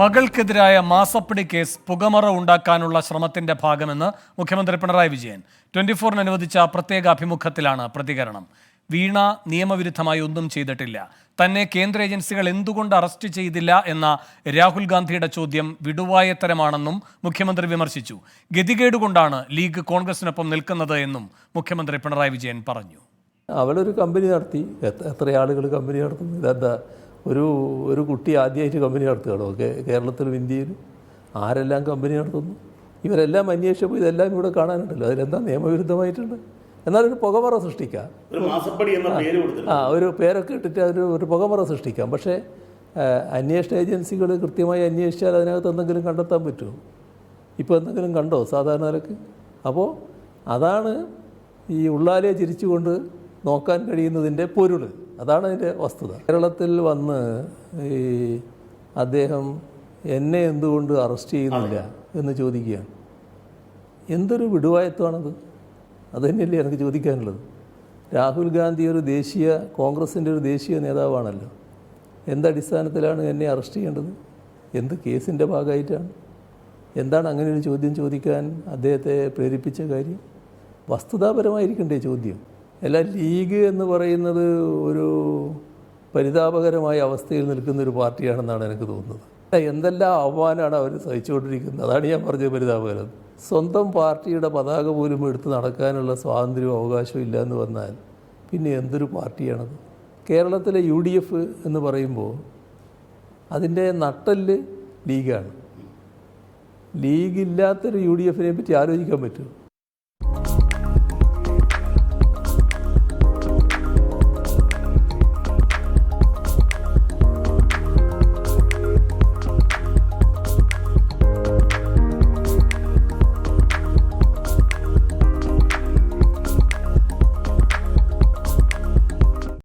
മകൾക്കെതിരായ മാസപ്പടി കേസ് പുകമറ ഉണ്ടാക്കാനുള്ള ശ്രമത്തിന്റെ ഭാഗമെന്ന് മുഖ്യമന്ത്രി പിണറായി വിജയൻ. ട്വന്റി ഫോറിന് അനുവദിച്ച പ്രത്യേക അഭിമുഖത്തിലാണ് പ്രതികരണം. വീണ നിയമവിരുദ്ധമായി ഒന്നും ചെയ്തിട്ടില്ല. തന്നെ കേന്ദ്ര ഏജൻസികൾ എന്തുകൊണ്ട് അറസ്റ്റ് ചെയ്തില്ല എന്ന രാഹുൽ ഗാന്ധിയുടെ ചോദ്യം വിടുവായത്തരമാണെന്നും മുഖ്യമന്ത്രി വിമർശിച്ചു. ഗതികേടുകൊണ്ടാണ് ലീഗ് കോൺഗ്രസിനൊപ്പം നിൽക്കുന്നത് എന്നും മുഖ്യമന്ത്രി പിണറായി വിജയൻ പറഞ്ഞു. അവളൊരു കമ്പനി നടത്തി. എത്ര ആളുകൾ കമ്പനി നടത്തുന്നു? ഇതെന്താ ഒരു ഒരു കുട്ടി ആദ്യമായിട്ട് കമ്പനി നടത്തുകയാണോ. കേരളത്തിലും ഇന്ത്യയിലും ആരെല്ലാം കമ്പനി നടത്തുന്നു? ഇവരെല്ലാം അന്വേഷിച്ചപ്പോൾ ഇതെല്ലാം ഇവിടെ കാണാനുണ്ടല്ലോ. അതിലെന്താ നിയമവിരുദ്ധമായിട്ടുണ്ട്? എന്നാലൊരു പുകമറ സൃഷ്ടിക്കാം. ആ ഒരു പേരൊക്കെ ഇട്ടിട്ട് അതൊരു ഒരു പുകമറ സൃഷ്ടിക്കാം. പക്ഷേ അന്വേഷണ ഏജൻസികൾ കൃത്യമായി അന്വേഷിച്ചാൽ അതിനകത്ത് എന്തെങ്കിലും കണ്ടെത്താൻ പറ്റുമോ? ഇപ്പോൾ എന്തെങ്കിലും കണ്ടോ സാധാരണ നിലയ്ക്ക് അപ്പോൾ അതാണ് ഈ ഉള്ളാലെ ചിരിച്ചുകൊണ്ട് നോക്കാൻ കഴിയുന്നതിന്റെ പൊരുൾ അതാണ് അതിന്റെ വസ്തുത. കേരളത്തിൽ വന്ന് ഈ അദ്ദേഹം എന്നെ എന്തുകൊണ്ട് അറസ്റ്റ് ചെയ്യുന്നില്ല എന്ന് ചോദിക്കുകയാണ്. എന്തൊരു വിടുവായത്വമാണത്? അത് തന്നെയല്ലേ എനിക്ക് ചോദിക്കാനുള്ളത്. രാഹുൽ ഗാന്ധി ഒരു ദേശീയ കോൺഗ്രസിന്റെ ഒരു ദേശീയ നേതാവാണല്ലോ. എന്തടിസ്ഥാനത്തിലാണ് എന്നെ അറസ്റ്റ് ചെയ്യേണ്ടത്? എന്ത് കേസിന്റെ ഭാഗമായിട്ടാണ്? എന്താണ് അങ്ങനെ ഒരു ചോദ്യം ചോദിക്കാൻ അദ്ദേഹത്തെ പ്രേരിപ്പിച്ച കാര്യം? വസ്തുതാപരമായിരിക്കണ്ടേ ചോദ്യം? അല്ല ലീഗ് എന്ന് പറയുന്നത് ഒരു പരിതാപകരമായ അവസ്ഥയിൽ നിൽക്കുന്ന ഒരു പാർട്ടിയാണെന്നാണ് എനിക്ക് തോന്നുന്നത്. എന്തെല്ലാം അവമാനമാണ് അവർ സഹിച്ചുകൊണ്ടിരിക്കുന്നത്? അതാണ് ഞാൻ പറഞ്ഞത് പരിതാപകരം. സ്വന്തം പാർട്ടിയുടെ പതാക പോലും എടുത്ത് നടക്കാനുള്ള സ്വാതന്ത്ര്യവും അവകാശവും ഇല്ല എന്ന് വന്നാൽ പിന്നെ എന്തൊരു പാർട്ടിയാണത്? കേരളത്തിലെ യു ഡി എഫ് എന്ന് പറയുമ്പോൾ അതിന്റെ നട്ടൽ ലീഗാണ്. ലീഗില്ലാത്തൊരു യു ഡി എഫിനെ പറ്റി ആലോചിക്കാൻ പറ്റുമോ?